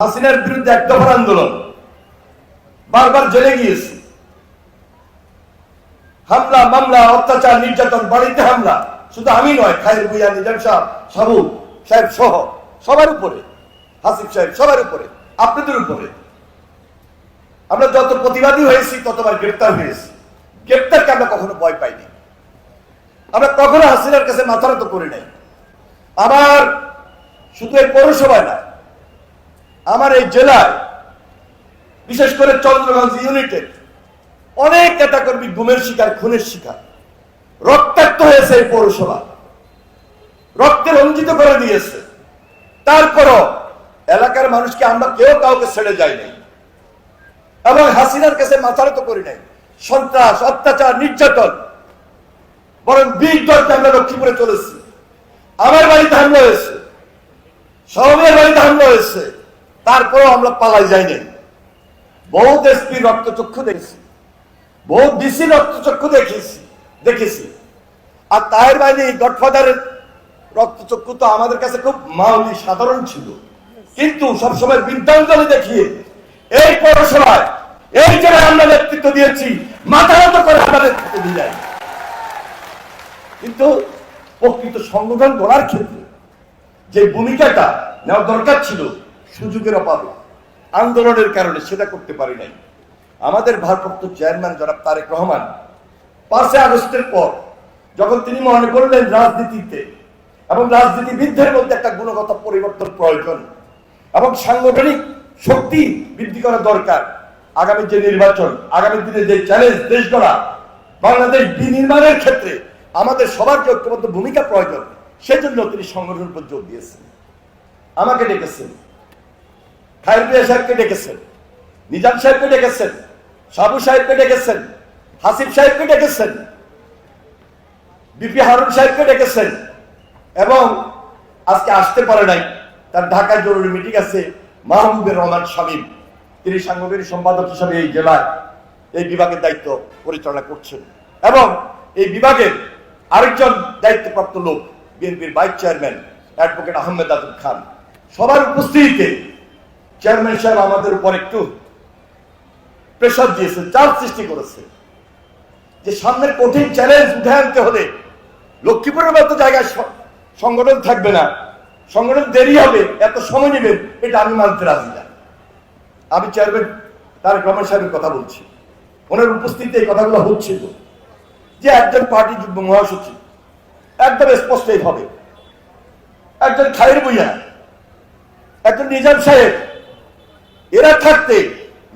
হাসিনার বিরুদ্ধে এক দফার আন্দোলন। বারবার জেলে গিয়েছি। হামলা, মামলা, অত্যাচার, নির্যাতন, বাড়িতে হামলা। শুধু আমি নয়, খায়ের ভুইয়া নিজাম সাহেব সাবু সাহেব সহ সবার উপরে হাসিফ সাহেব সবার উপরে, আপনাদের উপরে। আমরা যত প্রতিবাদী হয়েছি, ততবার গ্রেপ্তার হয়েছি। গ্রেপ্তারকে আমরা কখনো ভয় পাইনি। আমরা কখনো হাসিনার কাছে মাথা নত করি নাই। আমার শুধু এই পৌরসভায় না আমার এই জেলায়, বিশেষ করে চন্দ্রগঞ্জ ইউনিটের, অনেক নেতাকর্মী গুমের শিকার, খুনের শিকার। রক্তাক্ত হয়েছে এই পৌরসভা। রক্তে রঞ্জিত করে দিয়েছে। তারপরও এলাকার মানুষকে আমরা কেউ কাউকে ছেড়ে যাই নাই। এবং হাসিনার কাছে মাথা নত করি নাই। সন্ত্রাস, অত্যাচার, নির্যাতন। বরং বীর দলকে আমরা লক্ষ্মীপুরে চলেছি। আমার বাড়িতে হামলা হয়েছে। সবের বাড়িতে হামলা হয়েছে। তারপরেও আমরা পালাই যাই নাই। বহুত এসপি রক্তচক্ষু দেখেছি। বহুত ডিসি রক্তচক্ষু দেখেছি দেখেছি। আর তার বাইরে গডফাদারের রক্তচক্ষু তো আমাদের কাছে খুব মাউলি, সাধারণ ছিল। কিন্তু সবসময় বিদ্যাঞ্জলি দেখিয়ে এই পৌরসভায়, এই জেলায় আমরা নেতৃত্ব দিয়েছি, মাথা মতো করে আমরা নেতৃত্ব দিয়ে যাই। কিন্তু প্রকৃত সংগঠন গড়ার ক্ষেত্রে যে ভূমিকাটা নেওয়া দরকার ছিল সুযোগের অভাবে আন্দোলনের কারণে সেটা করতে পারি নাই। আমাদের ভারপ্রাপ্ত চেয়ারম্যান জনাব তারেক রহমান পাঁচে আগস্টের পর যখন তিনি মনে করলেন রাজনীতিতে এবং রাজনীতিবিদদের মধ্যে একটা গুণগত পরিবর্তন প্রয়োজন এবং সাংগঠনিক শক্তি বৃদ্ধি করা দরকার, আগামী যে নির্বাচন, আগামী দিনে যে চ্যালেঞ্জ দেশ গড়া, বাংলাদেশ বিনির্মাণের ক্ষেত্রে আমাদের সবার যে ঐক্যবদ্ধ ভূমিকা প্রয়োজন, সেজন্য তিনি সংগঠনের উপর জোর দিয়েছেন। আমাকে ডেকেছেন। খায়রুল্লাহ সাহেবকে ডেকেছেন? নিজাম সাহেবকে ডেকেছেন? সাবু সাহেবকে ডেকেছেন? সাহেবকে ডেকেছেন? বিপি হারুন সাহেবকে ডেকেছেন? এবং আজকে আসতে পারে নাই। তার ঢাকায় জরুরি মিটিং আছে। রহমান শামীম, তিনি সম্পাদক হিসাবে এই জেলায় এই বিভাগের দায়িত্ব পরিচালনা করছেন। এবং এই বিভাগের আরেকজন দায়িত্বপ্রাপ্ত লোক, বিএনপির vice chairman advocate Ahmed Azam Khan. সবার উপস্থিতিতে চেয়ারম্যান সাহেব আমাদের উপর একটু প্রেশার দিয়েছে, চাপ সৃষ্টি করেছে। যে সামনের কঠিন চ্যালেঞ্জ উঠে আনতে হলে লক্ষ্মীপুরের মতো জায়গায় সংগঠন থাকবে না। সংগঠন দেরি হবে, এত সময় নেবেন, এটা আমি মানতে রাজি না। আমি চেয়ারম্যান তারেক রহমান সাহেবের কথা বলছি। ওনার উপস্থিতিতে এই কথাগুলো হচ্ছিল যে একজন পার্টি যুগ্ম মহাসচিব, একদম স্পষ্ট হবে একজন খায়ের বইয়া, একজন নিজাম সাহেব এরা থাকতে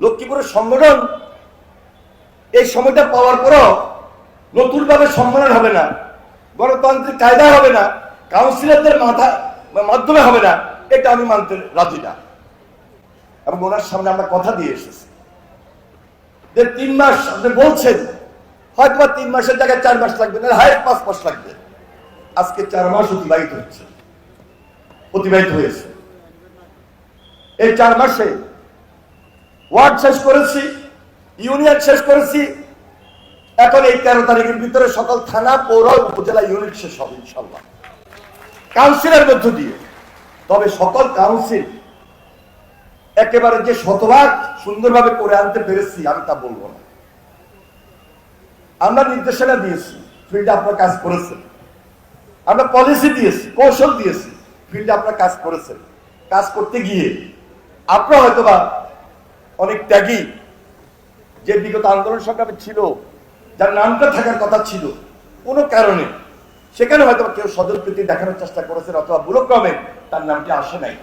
লক্ষ্মীপুরের সংগঠন এই সময়টা পাওয়ার পরও নতুনভাবে সম্মেলন হবে না, গণতান্ত্রিক কায়দা হবে না, কাউন্সিলরদের মাথা, মাধ্যমে হবে না, এটা আমি মানতে রাজি না। এবং ওনার সামনে আমরা কথা দিয়ে এসেছি। যে তিন মাস আপনি বলছেন, হয়তো তিন মাসের জায়গায় চার মাস লাগবে, না, হায়, পাঁচ মাস লাগবে। আজকে চার মাস অতিবাহিত হচ্ছে। অতিবাহিত হয়েছে। এই চার মাসে ওয়ার্ড শেষ করেছি, ইউনিয়ন শেষ করেছি। এখন এই তেরো তারিখের ভিতরে সকল থানা, পৌর, উপজেলা ইউনিট শেষ হবে ইনশাল্লাহ কাউন্সিলের মধ্য দিয়ে। তবে সকল কাউন্সিল একেবারে যে শতভাগ সুন্দরভাবে করে আনতে পেরেছি, আমি তা বলব না। আমরা নির্দেশনা দিয়েছি, ফিল্ডে আপনার কাজ করেছেন। আমরা পলিসি দিয়েছি, কৌশল দিয়েছি, ফিল্ডে আপনার কাজ করেছেন। কাজ করতে গিয়ে আপনার হয়তোবা অনেক ত্যাগী। যে বিগত আন্দোলন সংগ্রামে ছিল, যার নামটা থাকার কথা ছিল, কোনো কারণে সেখানে হয়তো কেউ সদর প্রীতি দেখানোর চেষ্টা করেছেন অথবা বুলক্রমে তার নামটি আসে নাই।